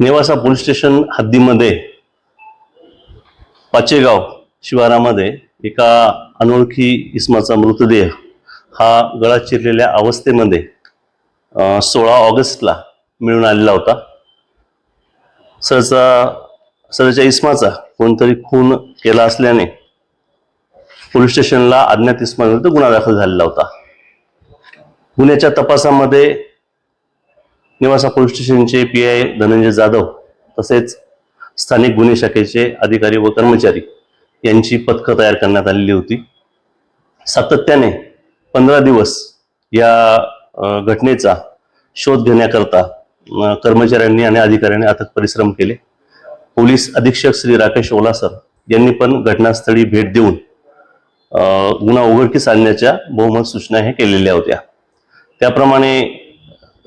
Nevasa police station हद्दीमध्ये पाचेगाव शिवारामध्ये एका अनोळखी इसमाचा मृतदेह हा गळा चिरलेल्या अवस्थेमध्ये सोळा ऑगस्टला मिळून आलेला होता. सरचा सरच्या इसमाचा कोणतरी खून केला असल्याने पोलीस स्टेशनला अज्ञात इसमाविरुद्ध गुन्हा दाखल झालेला होता. गुन्ह्याच्या तपासामध्ये निवासा पोलीस स्टेशनचे पी आय धनंजय जाधव तसेच स्थानिक गुन्हे शाखेचे अधिकारी व कर्मचारी यांची पथकं तयार करण्यात आलेली होती. सातत्याने पंधरा दिवस या घटनेचा शोध घेण्याकरता कर्मचाऱ्यांनी आणि अधिकाऱ्यांनी अथक परिश्रम केले. पोलीस अधीक्षक श्री राकेश ओलासर यांनी पण घटनास्थळी भेट देऊन गुन्हा उघडकीस आणण्याच्या बहुमत सूचना हे केलेल्या होत्या. त्याप्रमाणे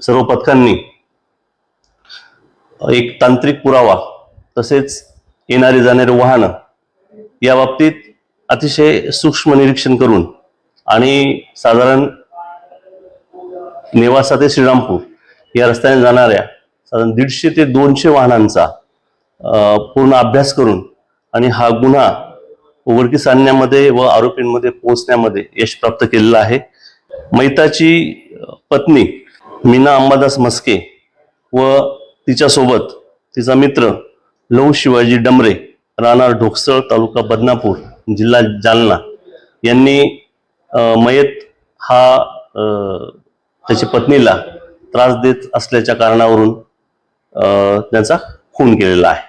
सर्व पथकांनी एक तांत्रिक पुरावा तसेच येणारी जाणारी वाहनं या बाबतीत अतिशय सूक्ष्म निरीक्षण करून आणि साधारण नेवासा ते श्रीरामपूर या रस्त्याने जाणाऱ्या साधारण दीडशे ते दोनशे वाहनांचा पूर्ण अभ्यास करून आणि हा गुन्हा उघडकीस आणण्यामध्ये व आरोपींमध्ये पोहोचण्यामध्ये यश प्राप्त केलेलं आहे. मैताची पत्नी मीना अंबादास मस्के व तिच्यासोबत तिचा मित्र लव शिवाजी डमरे राहणार ढोकसळ तालुका बदनापूर जिल्हा जालना. यांनी मयत हा त्याच्या पत्नीला त्रास देत असल्याच्या कारणावरून त्याचा त्यांचा खून केलेला आहे.